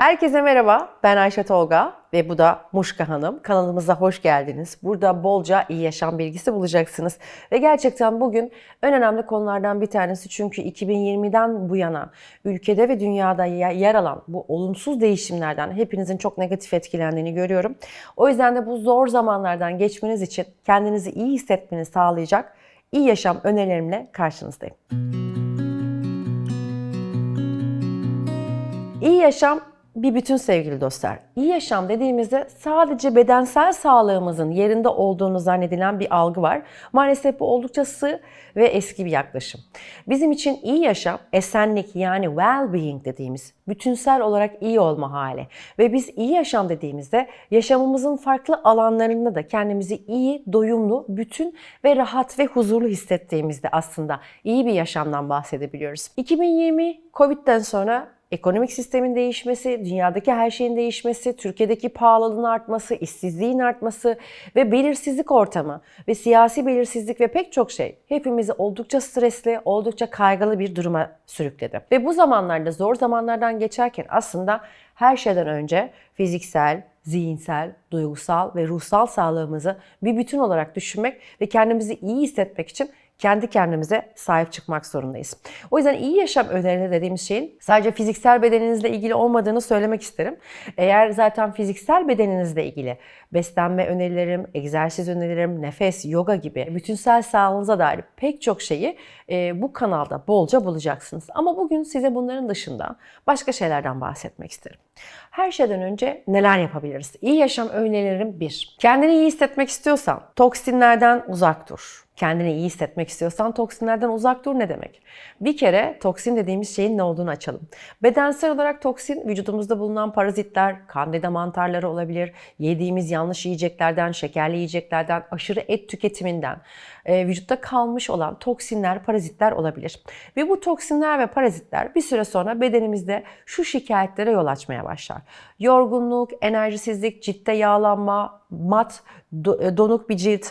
Herkese merhaba, ben Ayşe Tolga ve bu da Muşka Hanım. Kanalımıza hoş geldiniz. Burada bolca iyi yaşam bilgisi bulacaksınız. Ve gerçekten bugün en önemli konulardan bir tanesi çünkü 2020'den bu yana ülkede ve dünyada yer alan bu olumsuz değişimlerden hepinizin çok negatif etkilendiğini görüyorum. O yüzden de bu zor zamanlardan geçmeniz için kendinizi iyi hissetmeni sağlayacak iyi yaşam önerilerimle karşınızdayım. İyi yaşam bir bütün sevgili dostlar. İyi yaşam dediğimizde sadece bedensel sağlığımızın yerinde olduğunu zannedilen bir algı var. Maalesef bu oldukça sığ ve eski bir yaklaşım. Bizim için iyi yaşam, esenlik yani well-being dediğimiz bütünsel olarak iyi olma hali. Ve biz iyi yaşam dediğimizde yaşamımızın farklı alanlarında da kendimizi iyi, doyumlu, bütün ve rahat ve huzurlu hissettiğimizde aslında iyi bir yaşamdan bahsedebiliyoruz. 2020 Covid'den sonra ekonomik sistemin değişmesi, dünyadaki her şeyin değişmesi, Türkiye'deki pahalılığın artması, işsizliğin artması ve belirsizlik ortamı ve siyasi belirsizlik ve pek çok şey hepimizi oldukça stresli, oldukça kaygılı bir duruma sürükledi. Ve bu zamanlarda zor zamanlardan geçerken aslında her şeyden önce fiziksel, zihinsel, duygusal ve ruhsal sağlığımızı bir bütün olarak düşünmek ve kendimizi iyi hissetmek için kendi kendimize sahip çıkmak zorundayız. O yüzden iyi yaşam önerileri dediğimiz şeyin sadece fiziksel bedeninizle ilgili olmadığını söylemek isterim. Eğer zaten fiziksel bedeninizle ilgili beslenme önerilerim, egzersiz önerilerim, nefes, yoga gibi bütünsel sağlığınıza dair pek çok şeyi e, bu kanalda bolca bulacaksınız. Ama bugün size bunların dışında başka şeylerden bahsetmek isterim. Her şeyden önce neler yapabiliriz? İyi yaşam önerilerim bir. Kendini iyi hissetmek istiyorsan toksinlerden uzak dur kendini iyi hissetmek istiyorsan toksinlerden uzak dur ne demek? Bir kere toksin dediğimiz şeyin ne olduğunu açalım. Bedensel olarak toksin vücudumuzda bulunan parazitler, kandida mantarları olabilir, yediğimiz yanlış yiyeceklerden, şekerli yiyeceklerden, aşırı et tüketiminden, e, vücutta kalmış olan toksinler, parazitler olabilir. Ve bu toksinler ve parazitler bir süre sonra bedenimizde şu şikayetlere yol açmaya başlar. Yorgunluk, enerjisizlik, ciltte yağlanma, mat, e, donuk bir cilt,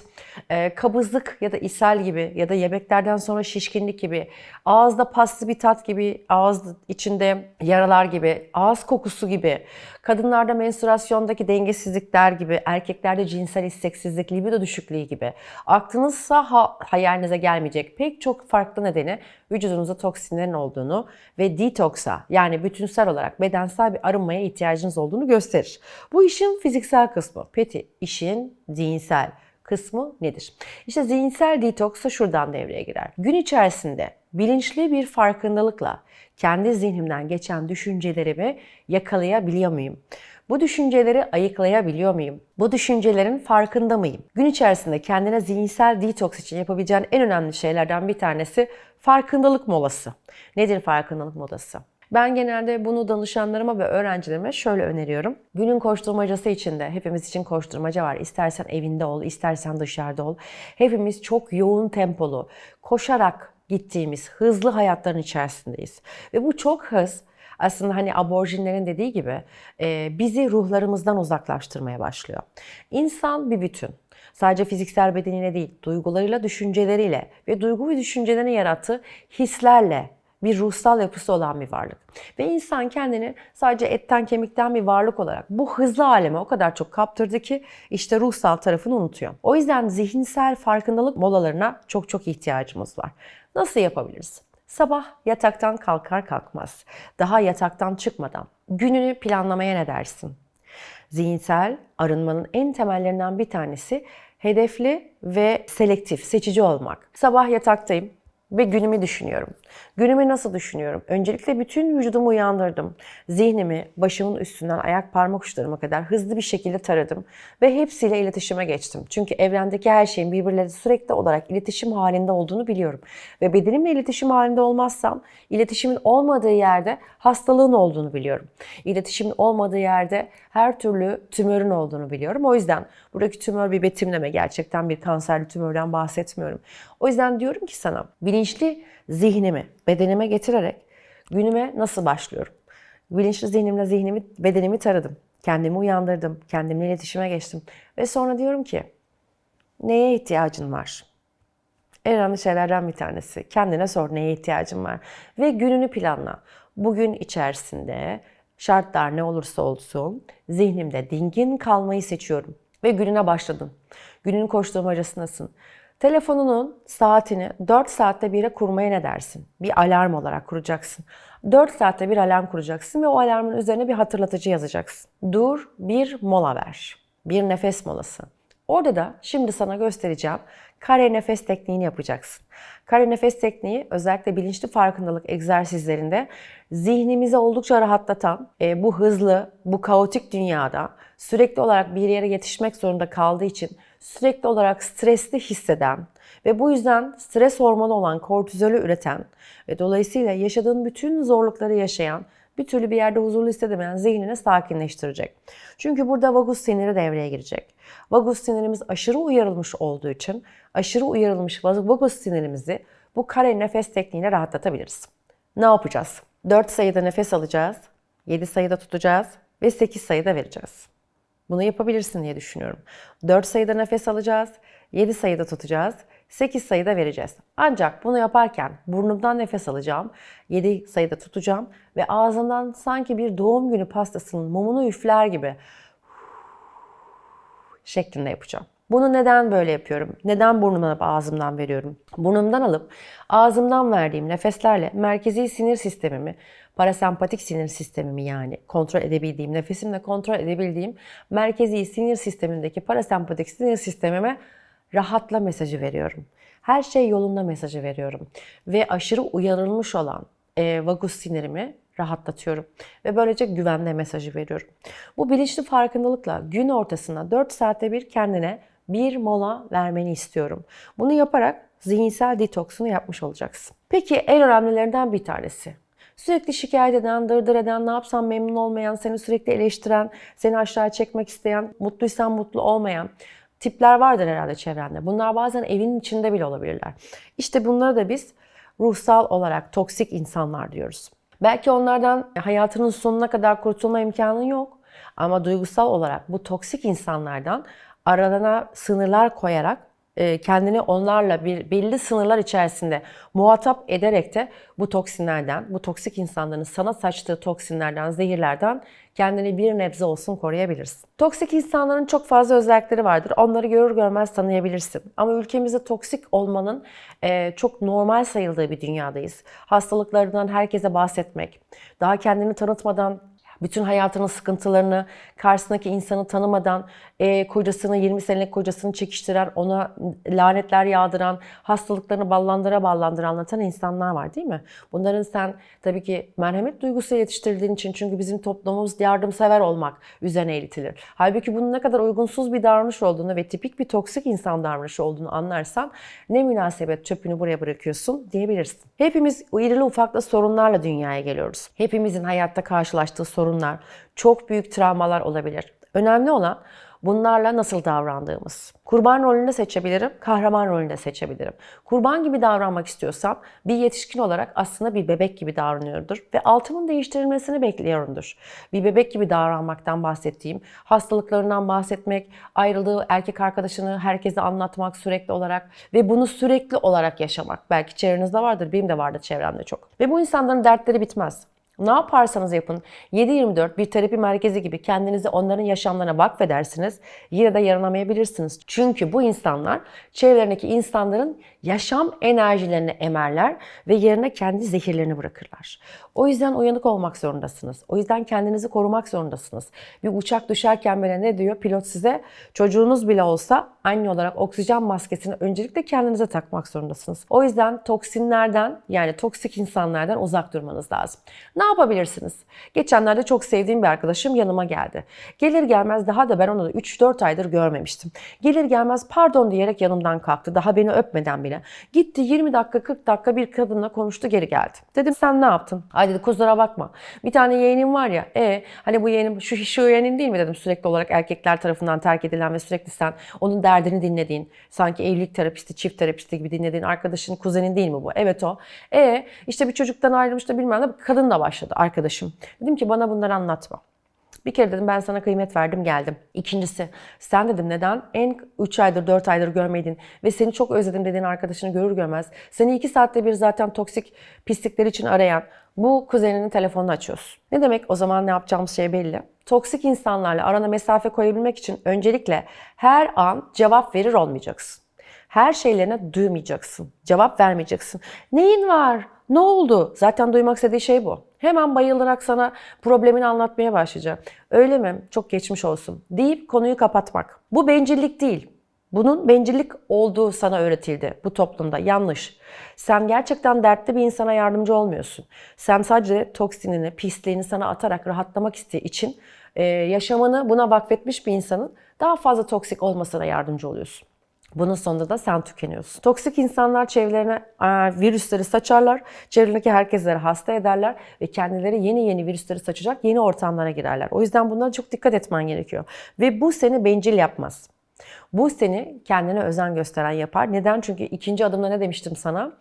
e, kabızlık ya da ishal gibi ya da yemeklerden sonra şişkinlik gibi, ağızda paslı bir tat gibi, ağız içinde yaralar gibi, ağız kokusu gibi, kadınlarda menstruasyondaki dengesizlikler gibi, erkeklerde cinsel isteksizlik, libido düşüklüğü gibi, aklınızsa ha, hayalinize gelmeyecek pek çok farklı nedeni vücudunuzda toksinlerin olduğunu ve detoksa yani bütünsel olarak bedensel bir arınmaya ihtiyacınız olduğunu gösterir. Bu işin fiziksel kısmı. Peki işin zihinsel kısmı nedir? İşte zihinsel detoks da şuradan devreye girer. Gün içerisinde bilinçli bir farkındalıkla kendi zihnimden geçen düşüncelerimi yakalayabiliyor muyum? Bu düşünceleri ayıklayabiliyor muyum? Bu düşüncelerin farkında mıyım? Gün içerisinde kendine zihinsel detoks için yapabileceğin en önemli şeylerden bir tanesi farkındalık molası. Nedir farkındalık molası? Ben genelde bunu danışanlarıma ve öğrencilerime şöyle öneriyorum. Günün koşturmacası içinde, hepimiz için koşturmaca var. İstersen evinde ol, istersen dışarıda ol. Hepimiz çok yoğun tempolu, koşarak gittiğimiz hızlı hayatların içerisindeyiz. Ve bu çok hız aslında hani aborjinlerin dediği gibi e, bizi ruhlarımızdan uzaklaştırmaya başlıyor. İnsan bir bütün. Sadece fiziksel bedeniyle değil, duygularıyla, düşünceleriyle ve duygu ve düşüncelerini yarattığı hislerle bir ruhsal yapısı olan bir varlık. Ve insan kendini sadece etten kemikten bir varlık olarak bu hızlı aleme o kadar çok kaptırdı ki işte ruhsal tarafını unutuyor. O yüzden zihinsel farkındalık molalarına çok çok ihtiyacımız var. Nasıl yapabiliriz? Sabah yataktan kalkar kalkmaz, daha yataktan çıkmadan gününü planlamaya ne dersin? Zihinsel arınmanın en temellerinden bir tanesi hedefli ve selektif, seçici olmak. Sabah yataktayım, ve günümü düşünüyorum. Günümü nasıl düşünüyorum? Öncelikle bütün vücudumu uyandırdım. Zihnimi başımın üstünden ayak parmak uçlarıma kadar hızlı bir şekilde taradım ve hepsiyle iletişime geçtim. Çünkü evrendeki her şeyin birbirleri sürekli olarak iletişim halinde olduğunu biliyorum. Ve bedenimle iletişim halinde olmazsam iletişimin olmadığı yerde hastalığın olduğunu biliyorum. İletişimin olmadığı yerde her türlü tümörün olduğunu biliyorum. O yüzden buradaki tümör bir betimleme. Gerçekten bir kanserli tümörden bahsetmiyorum. O yüzden diyorum ki sana bilinçli zihnimi bedenime getirerek günüme nasıl başlıyorum? Bilinçli zihnimle zihnimi, bedenimi taradım. Kendimi uyandırdım. Kendimle iletişime geçtim. Ve sonra diyorum ki neye ihtiyacın var? En önemli şeylerden bir tanesi. Kendine sor neye ihtiyacın var. Ve gününü planla. Bugün içerisinde Şartlar ne olursa olsun zihnimde dingin kalmayı seçiyorum. Ve gününe başladın. Günün koşturmacasındasın. Telefonunun saatini 4 saatte bire kurmaya ne dersin? Bir alarm olarak kuracaksın. 4 saatte bir alarm kuracaksın ve o alarmın üzerine bir hatırlatıcı yazacaksın. Dur, bir mola ver. Bir nefes molası. Orada da şimdi sana göstereceğim kare nefes tekniğini yapacaksın. Kare nefes tekniği özellikle bilinçli farkındalık egzersizlerinde zihnimizi oldukça rahatlatan, e, bu hızlı, bu kaotik dünyada sürekli olarak bir yere yetişmek zorunda kaldığı için sürekli olarak stresli hisseden ve bu yüzden stres hormonu olan kortizolü üreten ve dolayısıyla yaşadığın bütün zorlukları yaşayan bir türlü bir yerde huzurlu hissedemeyen zihnini sakinleştirecek. Çünkü burada vagus siniri devreye girecek. Vagus sinirimiz aşırı uyarılmış olduğu için aşırı uyarılmış vagus sinirimizi bu kare nefes tekniğiyle rahatlatabiliriz. Ne yapacağız? 4 sayıda nefes alacağız, 7 sayıda tutacağız ve 8 sayıda vereceğiz. Bunu yapabilirsin diye düşünüyorum. 4 sayıda nefes alacağız, 7 sayıda tutacağız, 8 sayıda vereceğiz. Ancak bunu yaparken burnumdan nefes alacağım, 7 sayıda tutacağım ve ağzından sanki bir doğum günü pastasının mumunu üfler gibi şeklinde yapacağım. Bunu neden böyle yapıyorum? Neden burnumdan ağzımdan veriyorum? Burnumdan alıp ağzımdan verdiğim nefeslerle merkezi sinir sistemimi, parasempatik sinir sistemimi yani kontrol edebildiğim, nefesimle kontrol edebildiğim merkezi sinir sistemindeki parasempatik sinir sistemime rahatla mesajı veriyorum. Her şey yolunda mesajı veriyorum. Ve aşırı uyarılmış olan e, vagus sinirimi rahatlatıyorum. Ve böylece güvenle mesajı veriyorum. Bu bilinçli farkındalıkla gün ortasında 4 saatte bir kendine bir mola vermeni istiyorum. Bunu yaparak zihinsel detoksunu yapmış olacaksın. Peki en önemlilerinden bir tanesi. Sürekli şikayet eden, dırdır eden, ne yapsam memnun olmayan, seni sürekli eleştiren, seni aşağı çekmek isteyen, mutluysan mutlu olmayan tipler vardır herhalde çevrende. Bunlar bazen evin içinde bile olabilirler. İşte bunları da biz ruhsal olarak toksik insanlar diyoruz. Belki onlardan hayatının sonuna kadar kurtulma imkanın yok. Ama duygusal olarak bu toksik insanlardan aralarına sınırlar koyarak e, kendini onlarla bir belli sınırlar içerisinde muhatap ederek de bu toksinlerden, bu toksik insanların sana saçtığı toksinlerden, zehirlerden kendini bir nebze olsun koruyabilirsin. Toksik insanların çok fazla özellikleri vardır. Onları görür görmez tanıyabilirsin. Ama ülkemizde toksik olmanın e, çok normal sayıldığı bir dünyadayız. Hastalıklarından herkese bahsetmek, daha kendini tanıtmadan bütün hayatının sıkıntılarını, karşısındaki insanı tanımadan e, kocasını, 20 senelik kocasını çekiştiren, ona lanetler yağdıran, hastalıklarını ballandıra ballandıra anlatan insanlar var değil mi? Bunların sen tabii ki merhamet duygusu yetiştirildiğin için çünkü bizim toplumumuz yardımsever olmak üzerine eğitilir. Halbuki bunun ne kadar uygunsuz bir davranış olduğunu ve tipik bir toksik insan davranışı olduğunu anlarsan ne münasebet çöpünü buraya bırakıyorsun diyebilirsin. Hepimiz irili ufaklı sorunlarla dünyaya geliyoruz. Hepimizin hayatta karşılaştığı sorunlar, çok büyük travmalar olabilir. Önemli olan bunlarla nasıl davrandığımız. Kurban rolünü seçebilirim, kahraman rolünü de seçebilirim. Kurban gibi davranmak istiyorsam bir yetişkin olarak aslında bir bebek gibi davranıyordur ve altımın değiştirilmesini bekliyorumdur. Bir bebek gibi davranmaktan bahsettiğim, hastalıklarından bahsetmek, ayrıldığı erkek arkadaşını herkese anlatmak sürekli olarak ve bunu sürekli olarak yaşamak. Belki çevrenizde vardır, benim de vardı çevremde çok. Ve bu insanların dertleri bitmez. Ne yaparsanız yapın 7-24 bir terapi merkezi gibi kendinizi onların yaşamlarına vakfedersiniz. Yine de yaranamayabilirsiniz. Çünkü bu insanlar çevrelerindeki insanların yaşam enerjilerini emerler ve yerine kendi zehirlerini bırakırlar. O yüzden uyanık olmak zorundasınız. O yüzden kendinizi korumak zorundasınız. Bir uçak düşerken bile ne diyor pilot size? Çocuğunuz bile olsa anne olarak oksijen maskesini öncelikle kendinize takmak zorundasınız. O yüzden toksinlerden yani toksik insanlardan uzak durmanız lazım. Ne yapabilirsiniz? Geçenlerde çok sevdiğim bir arkadaşım yanıma geldi. Gelir gelmez daha da ben onu 3-4 aydır görmemiştim. Gelir gelmez pardon diyerek yanımdan kalktı. Daha beni öpmeden bile. Gitti 20 dakika 40 dakika bir kadınla konuştu geri geldi. Dedim sen ne yaptın? Ay dedi kusura bakma. Bir tane yeğenim var ya. E hani bu yeğenim şu, şu yeğenin değil mi dedim sürekli olarak erkekler tarafından terk edilen ve sürekli sen onun derdini dinlediğin sanki evlilik terapisti, çift terapisti gibi dinlediğin arkadaşın kuzenin değil mi bu? Evet o. E işte bir çocuktan ayrılmış da bilmem ne kadınla başladı arkadaşım. Dedim ki bana bunları anlatma. Bir kere dedim ben sana kıymet verdim geldim. İkincisi sen dedim neden en 3 aydır 4 aydır görmedin ve seni çok özledim dediğin arkadaşını görür görmez seni 2 saatte bir zaten toksik pislikler için arayan Bu kuzeninin telefonunu açıyorsun. Ne demek o zaman ne yapacağımız şey belli. Toksik insanlarla arana mesafe koyabilmek için öncelikle her an cevap verir olmayacaksın. Her şeylerine duymayacaksın. Cevap vermeyeceksin. Neyin var? Ne oldu? Zaten duymak istediği şey bu. Hemen bayılarak sana problemini anlatmaya başlayacak. Öyle mi? Çok geçmiş olsun. Deyip konuyu kapatmak. Bu bencillik değil. Bunun bencillik olduğu sana öğretildi bu toplumda. Yanlış. Sen gerçekten dertli bir insana yardımcı olmuyorsun. Sen sadece toksinini, pisliğini sana atarak rahatlamak istediği için yaşamını buna vakfetmiş bir insanın daha fazla toksik olmasına yardımcı oluyorsun. Bunun sonunda da sen tükeniyorsun. Toksik insanlar çevrelerine e, virüsleri saçarlar, çevredeki herkeslere hasta ederler ve kendileri yeni yeni virüsleri saçacak yeni ortamlara girerler. O yüzden bunlara çok dikkat etmen gerekiyor. Ve bu seni bencil yapmaz. Bu seni kendine özen gösteren yapar. Neden? Çünkü ikinci adımda ne demiştim sana?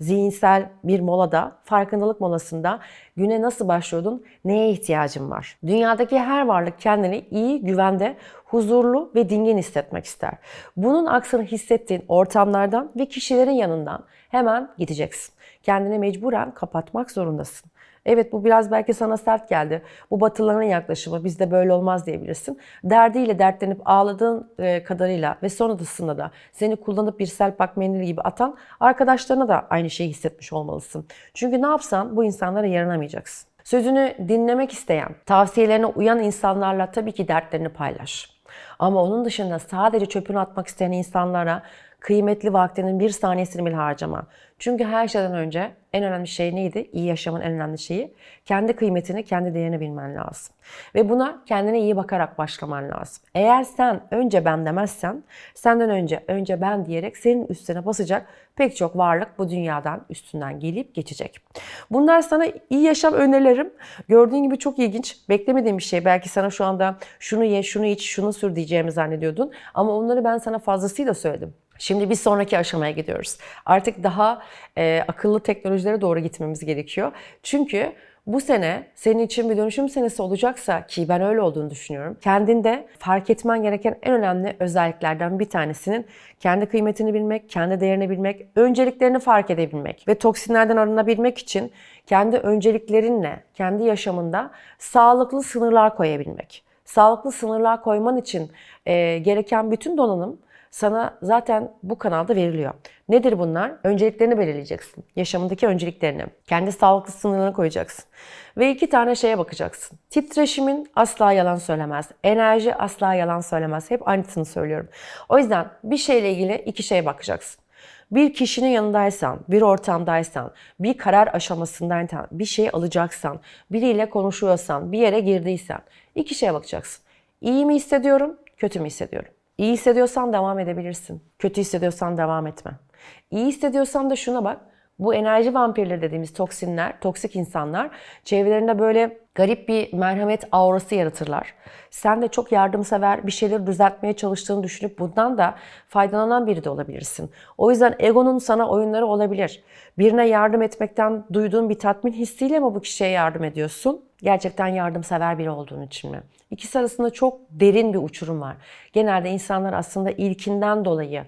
Zihinsel bir molada, farkındalık molasında güne nasıl başlıyordun, neye ihtiyacın var? Dünyadaki her varlık kendini iyi, güvende, huzurlu ve dingin hissetmek ister. Bunun aksını hissettiğin ortamlardan ve kişilerin yanından hemen gideceksin. Kendini mecburen kapatmak zorundasın. Evet bu biraz belki sana sert geldi. Bu batılıların yaklaşımı bizde böyle olmaz diyebilirsin. Derdiyle dertlenip ağladığın e, kadarıyla ve sonrasında da seni kullanıp bir selpak mendil gibi atan arkadaşlarına da aynı şeyi hissetmiş olmalısın. Çünkü ne yapsan bu insanlara yaranamayacaksın. Sözünü dinlemek isteyen, tavsiyelerine uyan insanlarla tabii ki dertlerini paylaş. Ama onun dışında sadece çöpünü atmak isteyen insanlara kıymetli vaktinin bir saniyesini bile harcama. Çünkü her şeyden önce en önemli şey neydi? İyi yaşamın en önemli şeyi. Kendi kıymetini, kendi değerini bilmen lazım. Ve buna kendine iyi bakarak başlaman lazım. Eğer sen önce ben demezsen, senden önce önce ben diyerek senin üstüne basacak pek çok varlık bu dünyadan üstünden gelip geçecek. Bunlar sana iyi yaşam önerilerim. Gördüğün gibi çok ilginç. Beklemediğim bir şey. Belki sana şu anda şunu ye, şunu iç, şunu sür diyeceğimi zannediyordun. Ama onları ben sana fazlasıyla söyledim. Şimdi bir sonraki aşamaya gidiyoruz. Artık daha e, akıllı teknolojilere doğru gitmemiz gerekiyor. Çünkü bu sene senin için bir dönüşüm senesi olacaksa ki ben öyle olduğunu düşünüyorum. Kendinde fark etmen gereken en önemli özelliklerden bir tanesinin kendi kıymetini bilmek, kendi değerini bilmek, önceliklerini fark edebilmek ve toksinlerden arınabilmek için kendi önceliklerinle, kendi yaşamında sağlıklı sınırlar koyabilmek. Sağlıklı sınırlar koyman için e, gereken bütün donanım sana zaten bu kanalda veriliyor. Nedir bunlar? Önceliklerini belirleyeceksin. Yaşamındaki önceliklerini. Kendi sağlıklı sınırlarını koyacaksın. Ve iki tane şeye bakacaksın. Titreşimin asla yalan söylemez. Enerji asla yalan söylemez. Hep aynısını söylüyorum. O yüzden bir şeyle ilgili iki şeye bakacaksın. Bir kişinin yanındaysan, bir ortamdaysan, bir karar aşamasındaysan, bir şey alacaksan, biriyle konuşuyorsan, bir yere girdiysen iki şeye bakacaksın. İyi mi hissediyorum, kötü mü hissediyorum? İyi hissediyorsan devam edebilirsin. Kötü hissediyorsan devam etme. İyi hissediyorsan da şuna bak. Bu enerji vampirleri dediğimiz toksinler, toksik insanlar çevrelerinde böyle garip bir merhamet aurası yaratırlar. Sen de çok yardımsever bir şeyleri düzeltmeye çalıştığını düşünüp bundan da faydalanan biri de olabilirsin. O yüzden egonun sana oyunları olabilir. Birine yardım etmekten duyduğun bir tatmin hissiyle mi bu kişiye yardım ediyorsun? Gerçekten yardımsever biri olduğun için mi? İkisi arasında çok derin bir uçurum var. Genelde insanlar aslında ilkinden dolayı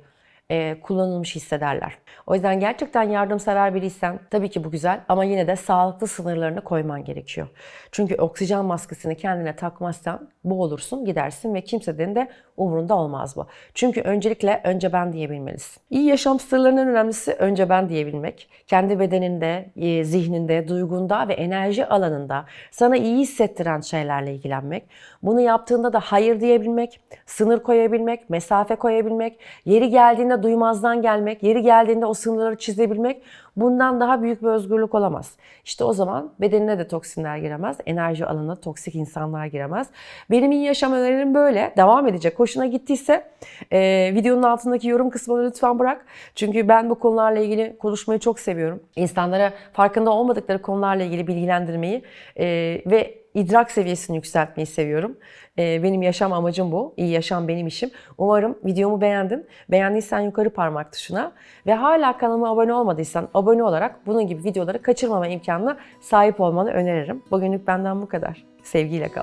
e, kullanılmış hissederler. O yüzden gerçekten yardımsever biriysen tabii ki bu güzel ama yine de sağlıklı sınırlarını koyman gerekiyor. Çünkü oksijen maskesini kendine takmazsan boğulursun, gidersin ve kimsenin de umurunda olmaz bu. Çünkü öncelikle önce ben diyebilmelisin. İyi yaşam sırlarının önemlisi önce ben diyebilmek. Kendi bedeninde, e, zihninde, duygunda ve enerji alanında sana iyi hissettiren şeylerle ilgilenmek. Bunu yaptığında da hayır diyebilmek, sınır koyabilmek, mesafe koyabilmek, yeri geldiğinde duymazdan gelmek, yeri geldiğinde o sınırları çizebilmek bundan daha büyük bir özgürlük olamaz. İşte o zaman bedenine de toksinler giremez, enerji alanına toksik insanlar giremez. Benim iyi yaşam önerim böyle. Devam edecek. Hoşuna gittiyse e, videonun altındaki yorum kısmını lütfen bırak. Çünkü ben bu konularla ilgili konuşmayı çok seviyorum. İnsanlara farkında olmadıkları konularla ilgili bilgilendirmeyi e, ve idrak seviyesini yükseltmeyi seviyorum. Ee, benim yaşam amacım bu. İyi yaşam benim işim. Umarım videomu beğendin. Beğendiysen yukarı parmak tuşuna ve hala kanalıma abone olmadıysan abone olarak bunun gibi videoları kaçırmama imkanına sahip olmanı öneririm. Bugünlük benden bu kadar. Sevgiyle kal.